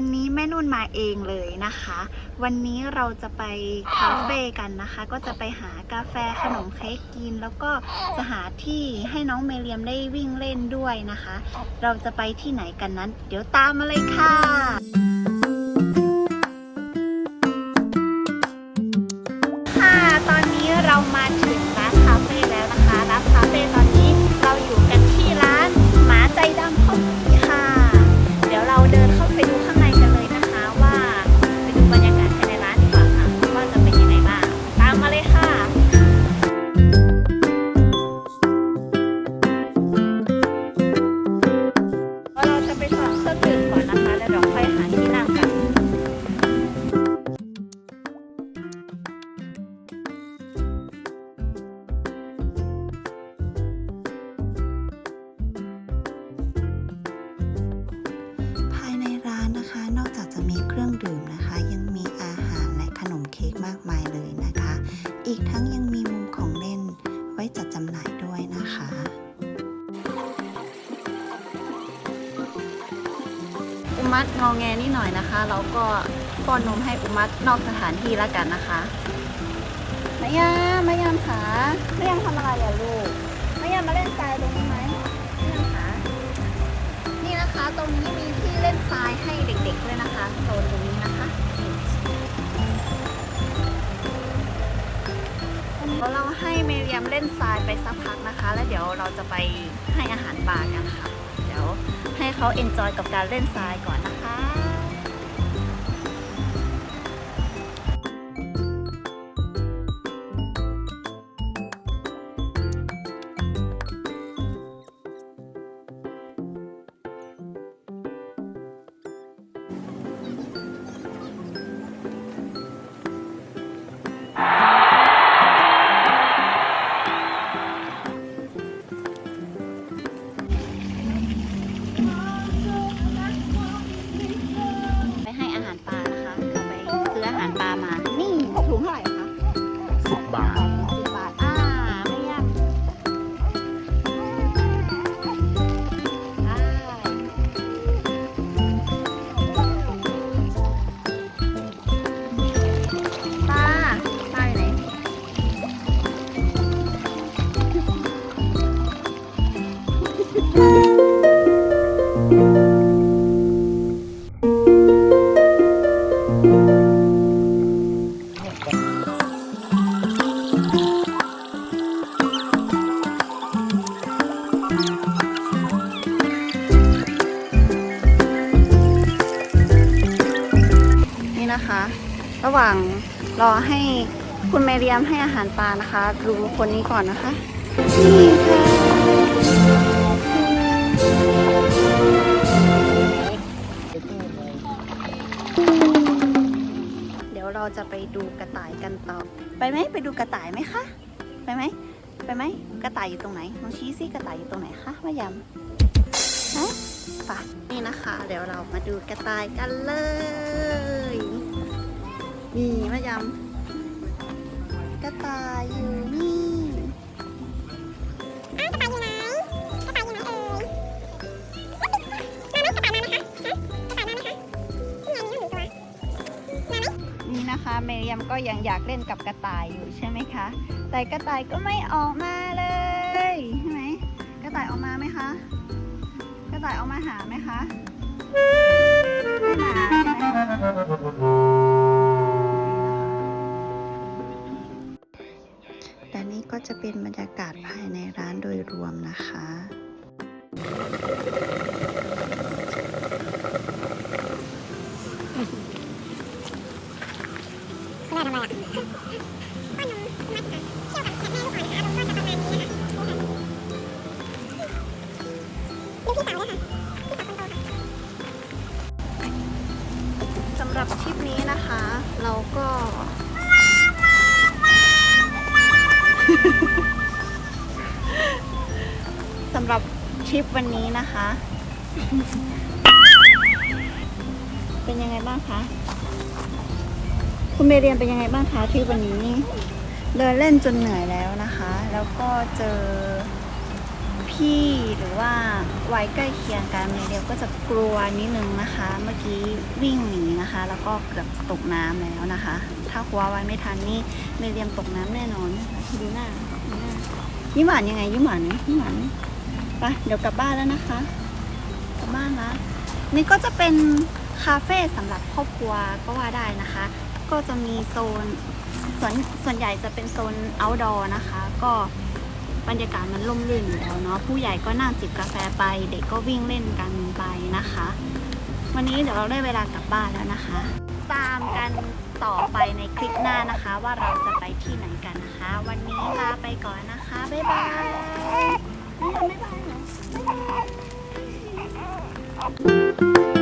วันนี้แม่นุ่นมาเองเลยนะคะ วันนี้เราจะไปคาเฟ่กันนะคะ ก็จะไปหากาแฟขนมเค้กกิน แล้วก็จะหาที่ให้น้องเมเรียมได้วิ่งเล่นด้วยนะคะ เราจะไปที่ไหนกันนั้น เดี๋ยวตามมาเลยค่ะ มัดงอแงนิดหน่อยนะคะ เราก็ป้อนนมให้อุมัดนอกสถานที่แล้วกันนะคะมายามมายามขาไม่ยามทำอะไรอะลูกมายามมาเล่นทรายตรงนี้ไหมมายามขานี่นะคะตรงนี้มีที่เล่นทรายให้เด็กๆด้วยนะคะโซนตรงนี้นะคะเดี๋ยวเราให้เมเรียมเล่นทรายไปสักพักนะคะ แล้วเดี๋ยวเราจะไปให้อาหารปลากันค่ะ ยวให้เขาเอนจอยกับการเล่นทรายก่อนนะคะ 10 บาท นี่นะคะ ระหว่างรอให้คุณเมเรียมให้อาหารปลานะคะ ดูคนนี้ก่อนนะคะนี่ค่ะเดี๋ยวเราจะไปดูกระต่ายกันต่อ ไปไหมไปดูกระต่ายไหมคะ ไปไหม ไปไหมกระต่ายอยู่ตรงไหนลองชี้สิกระต่ายอยู่ตรงไหนคะมายำฮะไปนี่นะคะ เดี๋ยวเรามาดูกระต่ายกันเลย นี่มายำกระต่ายอยู่นี่ เมเรียมก็ยังอยากเล่นกับกระต่ายอยู่ใช่ไหมคะ แต่กระต่ายก็ไม่ออกมาเลยใช่ไหมกระต่ายออกมาไหมคะ กระต่ายออกมาหาไหมคะไม่มาใช่ไหมคะและนี่ก็จะเป็นบรรยากาศภายในร้านโดยรวมนะคะ ทำอะไรอะป้อนมมัดค่ะเที่ยวกับแม่ลูกอ่อนนะคะอารมณ์ก็จะประมาณนี้นะคะดูพี่สาวด้วยค่ะสาวคนโตค่ะสำหรับทริปนี้นะคะ เราก็ สำหรับทริปวันนี้นะคะ เป็นยังไงบ้างคะ คุณเมเรียนเป็นยังไงบ้างคะทริปวันนี้ เดินเล่นจนเหนื่อยแล้วนะคะ แล้วก็เจอผีที่หรือว่าวัยใกล้เคียงกันเมเดียวก็จะกลัวนิดนึงนะคะ เมื่อกี้วิ่งหนีนะคะ แล้วก็เกือบตกน้ำแล้วนะคะ ถ้าคว้าไว้ไม่ทันนี่เมเดียมตกน้ำแน่นอนดูหน้าดูหน้ายิ้มหวานยังไงยิ้มหวานยิ้มหวานไปเดี๋ยวกลับบ้านแล้วนะคะกลับบ้านละนี่ก็จะเป็นคาเฟ่สำหรับครอบครัวก็ว่าได้นะคะ ก็จะมีโซนส่วนส่วนใหญ่จะเป็นโซน outdoor นะคะ ก็บรรยากาศมันร่มรื่นอยู่แล้วเนาะผู้ใหญ่ก็นั่งจิบกาแฟไป เด็กก็วิ่งเล่นกันไปนะคะ วันนี้เดี๋ยวเราได้เวลากลับบ้านแล้วนะคะ ตามกันต่อไปในคลิปหน้านะคะ ว่าเราจะไปที่ไหนกันนะคะ วันนี้ลาไปก่อนนะคะบ๊ายบายไม่ทำบ๊ายบายเหรอบ๊ายบาย